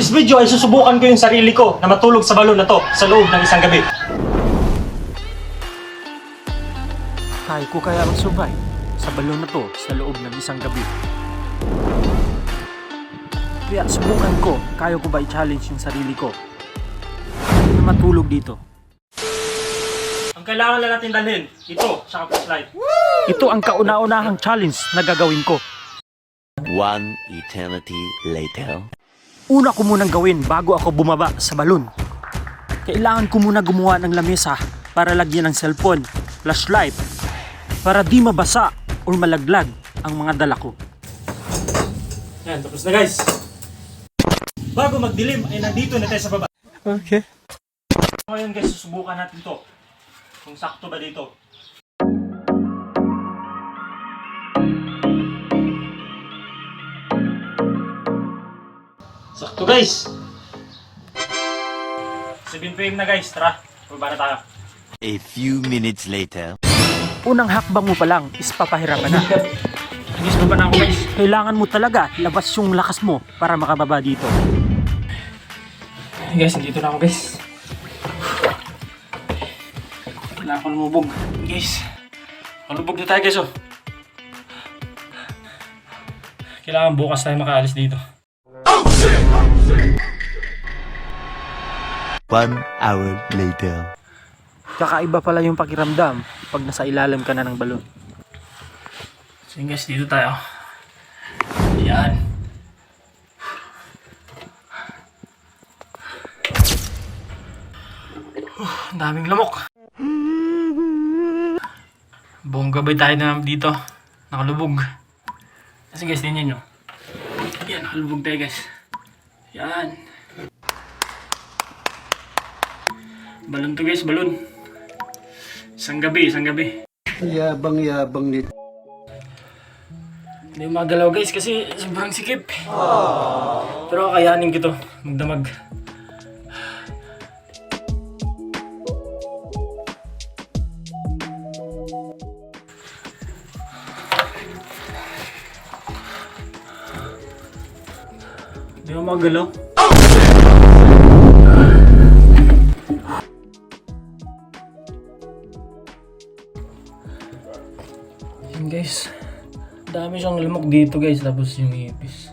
this video ay susubukan ko yung sarili ko na matulog sa balon na to sa loob ng isang gabi. Kaya ko kaya mag-survive sa balon na to sa loob ng isang gabi. Kaya subukan ko, kaya ko ba i-challenge yung sarili ko na matulog dito. Ang kailangan lang natin dalhin, ito, saka flashlight. Ito ang kauna-unahang challenge na gagawin ko. One eternity later. Una ko munang gawin bago ako bumaba sa balon. Kailangan ko muna gumawa ng lamesa para lagyan ng cellphone, flashlight, para di mabasa or malaglag ang mga dala ko. Yan, tapos na guys. Bago magdilim ay nandito na tayo sa baba. Okay. Ngayon guys, susubukan natin to. Kung sakto ba dito. Sakto guys. 7pm na guys, tara. Baba na tayo. A few minutes later. Unang hakbang mo pa lang is papahirapan na. Guys, baba na ako guys. Kailangan mo talaga labas yung lakas mo para makababa dito. Guys, dito na ako guys. Kailangan ko lumubog. Guys, malubog na tayo guys oh. Kailangan bukas tayo makaalis dito. One hour later. Kakaiba pala yung pakiramdam pag nasa ilalim ka na ng balon. So yun guys, dito tayo. Yan. Uh, ang daming lamok. Buong gabay tayo na dito. Nakalubog. Kasi guys, tingnan nyo. Yan, nakalubog tayo guys. Yan. Balon to guys, balon. Isang gabi, isang gabi. Yabang-yabang nito. Hindi magalaw guys kasi sobrang sikip. Pero kakayanin ko to. Magdamag. Hindi magalaw. Yan guys. Dami siyang lamok dito guys, tapos yung ipis.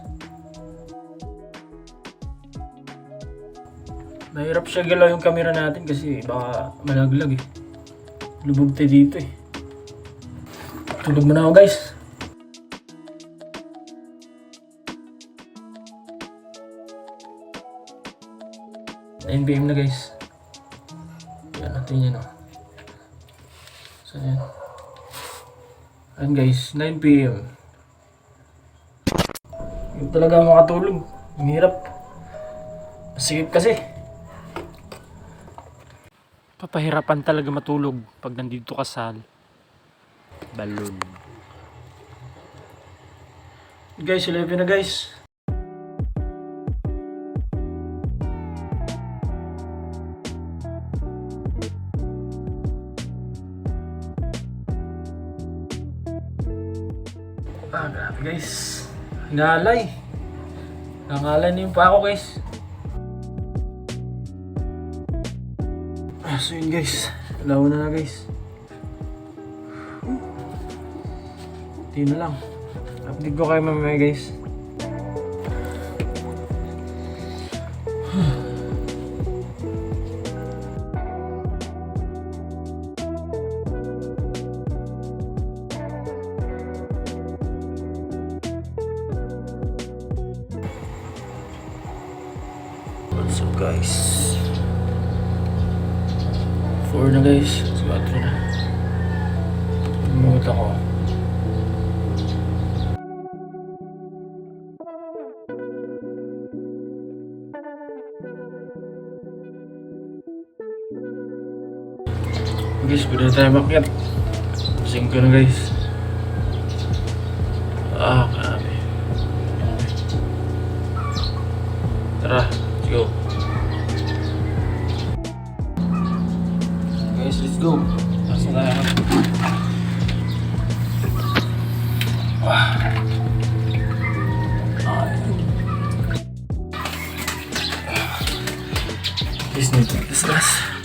Mahirap siya galaw yung camera natin kasi baka malaglag eh. Lubog tayo dito eh. Tulog muna ako guys. PM na guys. Yan natin yan oh. So yan. Ayan guys, 9pm. Yung talaga makatulog. Ang hirap. Masikip kasi. Papahirapan talaga matulog pag nandito ka sa balon. Guys, 11 na guys. Ah, grabe guys. Ngalay. Nangalay na yung pa ako guys. Ah, so yun guys. Alaw na na guys. Hindi na lang. Update ko kayo mamaya guys. Guys? 4 na guys. So 4 na. Umugot ako. Guys, pwede na tayo makyat. Sing ko na guys. Ah, grabe. Tara, let's go. guys, let's go. Tapos na tayo. Please need to discuss.